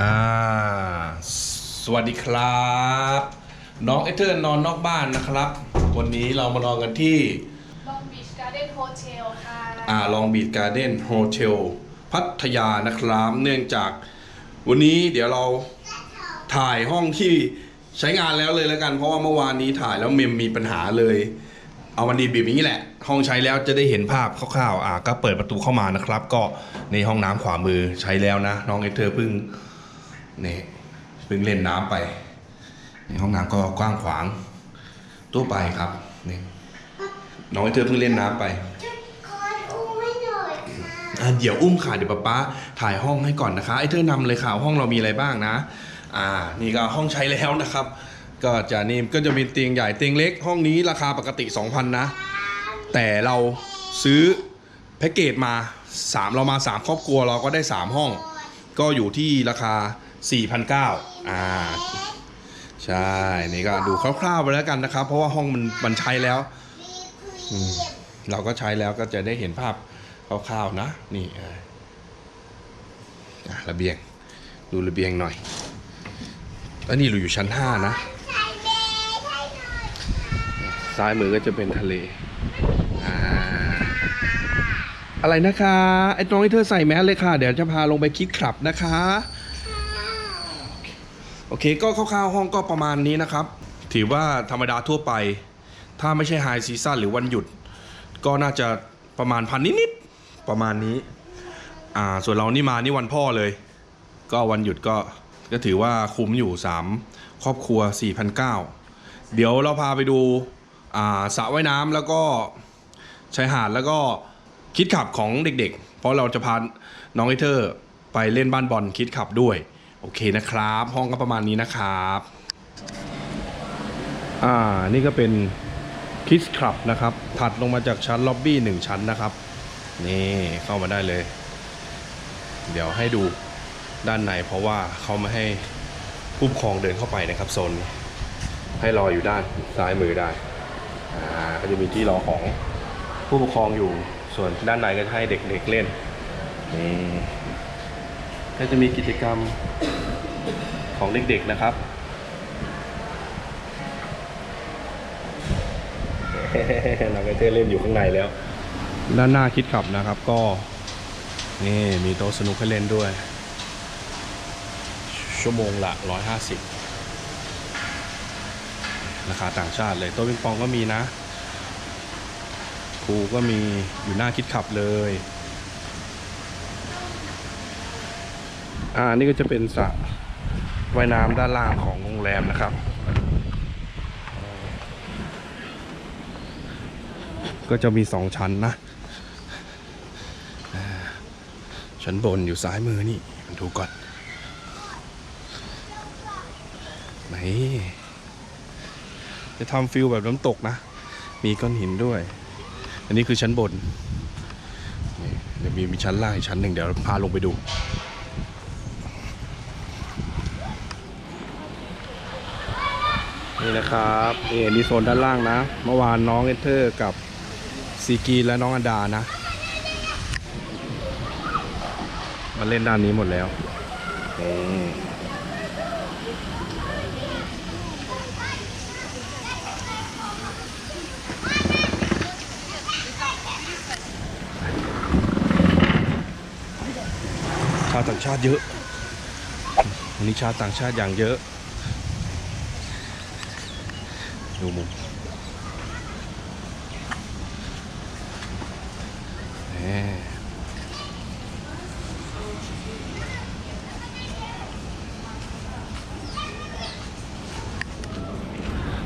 อ่า สวัสดีครับ น้องเอเธอร์นอนนอกบ้านนะครับ วันนี้เรามานอนกันที่ลองบีชการ์เด้นโฮเทลค่ะอ่าลองบีดการ์เด้นโฮเทลพัทยานะครับ เนื่องจากวันนี้เดี๋ยวเราถ่ายห้องที่ใช้งานแล้วเลยแล้วกัน เพราะว่าเมื่อวานนี้ถ่ายแล้วเมมมีปัญหาเลย เอาวันดีบีบอย่างนี้แหละ ห้องใช้แล้วจะได้เห็นภาพคร่าวๆอ่าก็เปิดประตูเข้ามานะครับ ก็ในห้องน้ำขวามือใช้แล้วนะ น้องเอเธอร์เพิ่ง นี่เพิ่งเล่นน้ำไปในห้องน้ำก็กว้างขวางทั่วไปครับนี่น้องเอเธอร์เพิ่งเล่นน้ำไปคอนอุ้มให้หน่อยค่ะอะเดี๋ยวอุ้มค่ะเดี๋ยวป๊าป๊าถ่ายห้องให้ก่อนนะคะไอ้เธอนำเลยค่ะห้องเรามีอะไรบ้างนะ อ่า นี่ก็ห้องใช้แล้วนะครับ ก็จะนี่ก็จะมีเตียงใหญ่เตียงเล็ก ห้องนี้ราคาปกติ 2,000 นะ แต่เราซื้อแพ็กเกจมา 3 เรามา 3 ครอบครัวเราก็ได้ 3 ห้อง ก็อยู่ที่ราคา 4,900อ่าใช่ นี่ก็ดูคร่าวๆไปแล้วกันนะครับ เพราะว่าห้องมันมันใช้แล้วเราก็ใช้แล้วก็จะได้เห็นภาพคร่าวๆนะ นี่อะอะระเบียง ดูระเบียงหน่อยแล้วนี่เราอยู่ชั้น5นะใส่เบย์ให้หน่อยซ้ายมือก็จะเป็นทะเลอ่าอะไรนะคะ ไอ้น้องให้เธอใส่แมสเลยค่ะ เดี๋ยวจะพาลงไปคิดขับนะคะ โอเคก็คร่าวๆห้องก็ประมาณนี้นะครับ ถือว่าธรรมดาทั่วไป ถ้าไม่ใช่ไฮซีซั่นหรือวันหยุด ก็น่าจะประมาณพันนิดๆประมาณนี้อ่าส่วนเรานี่มานี่วันพ่อเลย ก็วันหยุดก็ก็ถือว่าคุ้มอยู่ 3 ครอบครัว 4,900 เดี๋ยวเราพาไปดูอ่าสระว่ายน้ำแล้วก็ชายหาดแล้วก็คิดขับของเด็กๆ เพราะเราจะพาน้องไอเธอร์ไปเล่นบ้านบอลคิดขับด้วย โอเคนะครับ ห้องก็ประมาณนี้นะครับ อ่า นี่ก็เป็นคิดขับนะครับ ถัดลงมาจากชั้นล็อบบี้หนึ่งชั้นนะครับ นี่เข้ามาได้เลย เดี๋ยวให้ดูด้านในเพราะว่าเขาไม่ให้ผู้ปกครองเดินเข้าไปนะครับโซนให้รออยู่ด้านซ้ายมือได้ อ่า ก็จะมีที่รอของผู้ปกครองอยู่ ส่วนด้านในก็จะให้เด็กๆเล่น นี่ ก็จะมีกิจกรรมของเด็กๆนะครับ เราก็จะเล่นอยู่ข้างในแล้ว ด้านหน้าคิดขับนะครับก็ นี่มีโต๊ะสนุกให้เล่นด้วย ชั่วโมงละ 150 ราคาต่างชาติเลย โต๊ะปิงปองก็มีนะพูก็มีอยู่หน้าคิดขับเลย อ่านี่ก็จะเป็นสระว่ายน้ำด้านล่างของโรงแรมนะครับ ก็จะมีสองชั้นนะ ชั้นบนอยู่ซ้ายมือนี่มันดูก่อนไหนจะทำฟิลแบบน้ำตกนะ มีก้อนหินด้วย อันนี้คือชั้นบนเดี๋ยวมีมีชั้นล่างอีกชั้นหนึ่งเดี๋ยวพาลงไปดู นี่นะครับนี่อันนี้โซนด้านล่างนะ เมื่อวานน้องเอเธอร์กับซีกีและน้องอันดานะ มาเล่นด้านนี้หมดแล้วชาวต่างชาติเยอะวันนี้ชาวต่างชาติอย่างเยอะ ดูมุม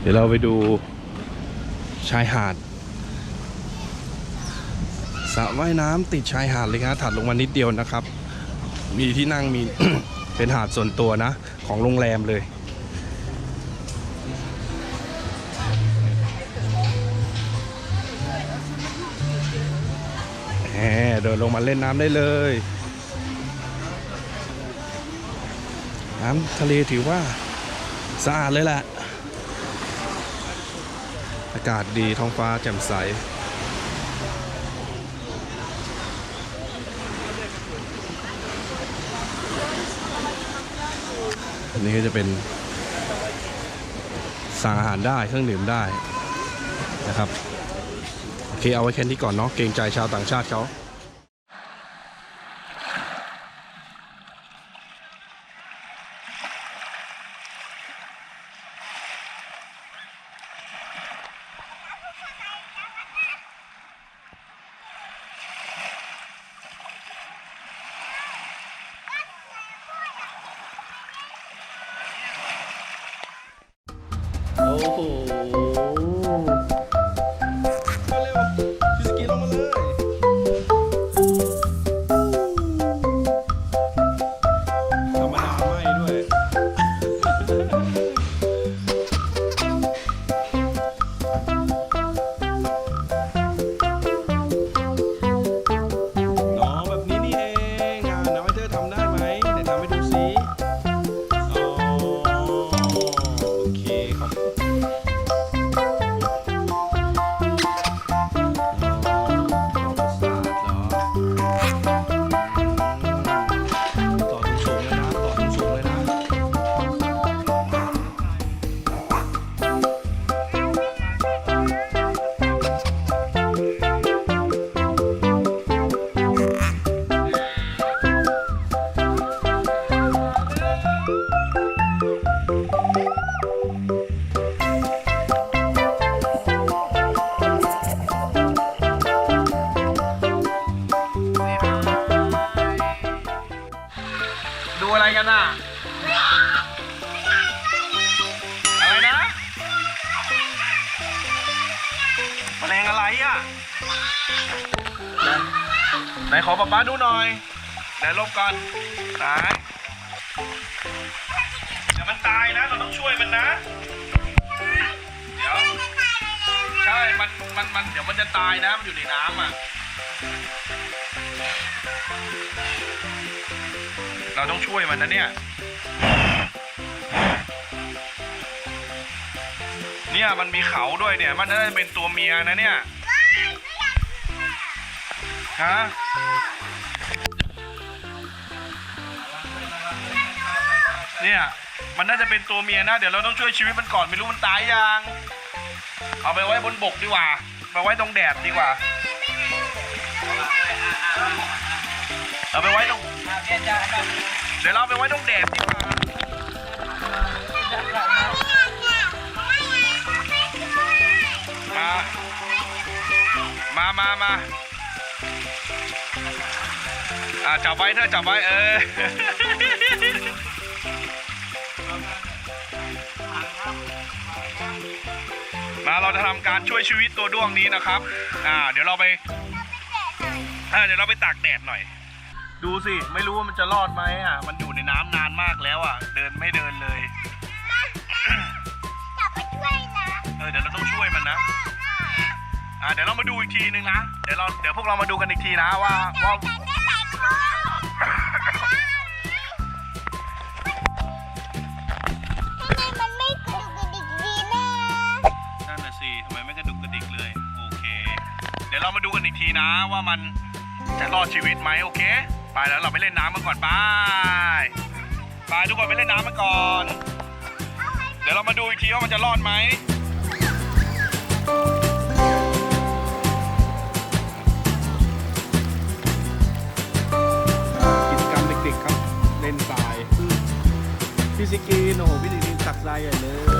เดี๋ยวเราไปดูชายหาดสระว่ายน้ำติดชายหาดเลยครับถัดลงมานิดเดียวนะครับ มีที่นั่งมี เป็นหาดส่วนตัวนะ ของโรงแรมเลย เดินลงมาเล่นน้ำได้เลย น้ำทะเลถือว่าสะอาดเลยแหละ อากาศดีท้องฟ้าแจ่มใสนอันนี้ก็จะเป็นสั่งอาหารได้เครื่องดื่มได้นะครับ โอเค เอาไว้แค่นี้ก่อนเนาะเกรงใจชาวต่างชาติเขา ไหนไหนขอป๊าป๊าดูหน่อยไหนลบก่อนไหนเดี๋ยวมันตายนะ เราต้องช่วยมันนะ เดี๋ยว ใช่ มัน มัน มัน เดี๋ยวมันจะตายนะ มันอยู่ในน้ำอะ เราต้องช่วยมันนะเนี่ย เนี่ยมันมีเขาด้วยเนี่ย มันน่าจะเป็นตัวเมียนะเนี่ย ฮะเนี่ยมันน่าจะเป็นตัวเมียนะ เดี๋ยวเราต้องช่วยชีวิตมันก่อนไม่รู้มันตายยังเอาไปไว้บนบกดีกว่าไปไว้ตรงแดดดีกว่าเอาไปไว้ตรงเดี๋ยวเราไปไว้ตรงแดดดีกว่ามามามามา อ่าจับไว้เถอะจับไว้เออมาเราจะทำการช่วยชีวิตตัวด้วงนี้นะครับ อ่า เดี๋ยวเราไปอ่าเดี๋ยวเราไปตากแดดหน่อย ดูสิ ไม่รู้ว่ามันจะรอดไหมอะ มันอยู่ในน้ำนานมากแล้วอะ เดินไม่เดินเลย จับไปช่วยนะเออ เดี๋ยวเราต้องช่วยมันนะ อ่า เดี๋ยวเรามาดูอีกทีนึงนะ เดี๋ยวเรา เดี๋ยวพวกเรามาดูกันอีกทีนะว่าว่าฉันได้ใส่คอทำไมมันไม่กระดุกกระดิกดีนะ นั่นน่ะสิทำไมไม่กระดุกกระดิกเลย โอเค เดี๋ยวเรามาดูกันอีกทีนะว่ามันจะรอดชีวิตไหมโอเค ไปแล้วเราไปเล่นน้ำมันก่อนไปไปทุกคนไปเล่นน้ำมันก่อน เดี๋ยวเรามาดูอีกทีว่ามันจะรอดไหม จกรรมเด็กครับ เล่นทรายพี่ซิกีนโอ้โหพี่ซิกีนตักทรายใหญ่เลย